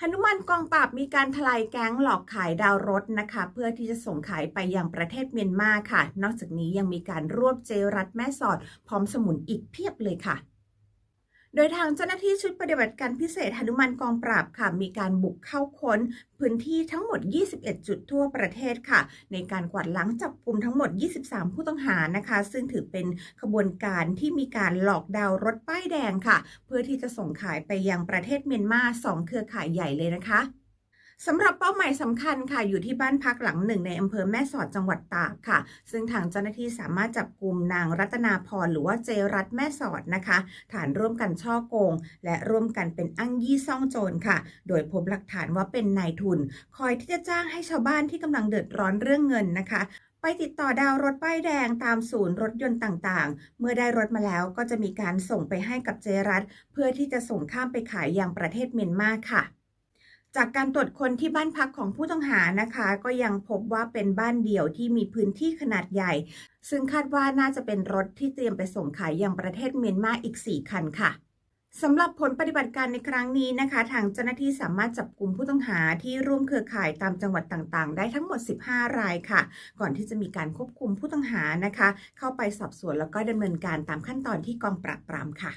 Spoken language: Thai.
หนุมานกองปราบมีการทลายแก๊งหลอกขายดาวรถนะคะ เพื่อที่จะส่งขายไปยังประเทศเมียนมาค่ะ นอกจากนี้ยังมีการรวบเจรัฐแม่สอด พร้อมสมุนอีกเพียบเลยค่ะ โดยทางเจ้าหน้าที่ชุดปฏิบัติการพิเศษหนุมานกองปราบค่ะ มีการบุกเข้าค้น พื้นที่ทั้งหมด 21 จุดทั่วประเทศค่ะ ในการกวาดล้างจับกลุ่มทั้งหมด 23 ผู้ต้องหานะคะ ซึ่งถือเป็นขบวนการที่มีการหลอกดาวรถป้ายแดงค่ะ เพื่อที่จะส่งขายไปยังประเทศเมียนมาสองเครือข่ายใหญ่เลยนะคะ สำหรับเป้าหมายสำคัญค่ะอยู่ที่บ้านพักหลังหนึ่งในอำเภอแม่สอดจังหวัดตากค่ะ ซึ่งทางเจ้าหน้าที่สามารถจับกลุ่มนางรัตนาพรหรือว่าเจรัตแม่สอดนะคะ ฐานร่วมกันช่อโกง และร่วมกันเป็นอ้างยี่ซ่องโจรค่ะ โดยพบหลักฐานว่าเป็นนายทุน คอยที่จะจ้างให้ชาวบ้านที่กำลังเดือดร้อนเรื่องเงินนะคะไปติดต่อดาวรถป้ายแดงตามศูนย์รถยนต์ต่างๆ เมื่อได้รถมาแล้วก็จะมีการส่งไปให้กับเจรัตเพื่อที่จะส่งข้ามไปขายยังประเทศเมียนมาค่ะ จากการตรวจคนที่บ้านพักของผู้ต้องหานะคะ ก็ยังพบว่าเป็นบ้านเดี่ยวที่มีพื้นที่ขนาดใหญ่ ซึ่งคาดว่าน่าจะเป็นรถที่เตรียมไปส่งขายยังประเทศเมียนมาอีก 4 คันค่ะสำหรับผลปฏิบัติการในครั้งนี้นะคะ ทางเจ้าหน้าที่สามารถจับกลุ่มผู้ต้องหาที่ร่วมเครือข่ายตามจังหวัดต่างๆ ได้ทั้งหมด 15 รายค่ะ ก่อนที่จะมีการควบคุมผู้ต้องหานะคะ เข้าไปสอบสวนแล้วก็ดำเนินการตามขั้นตอนที่กองปราบปรามค่ะ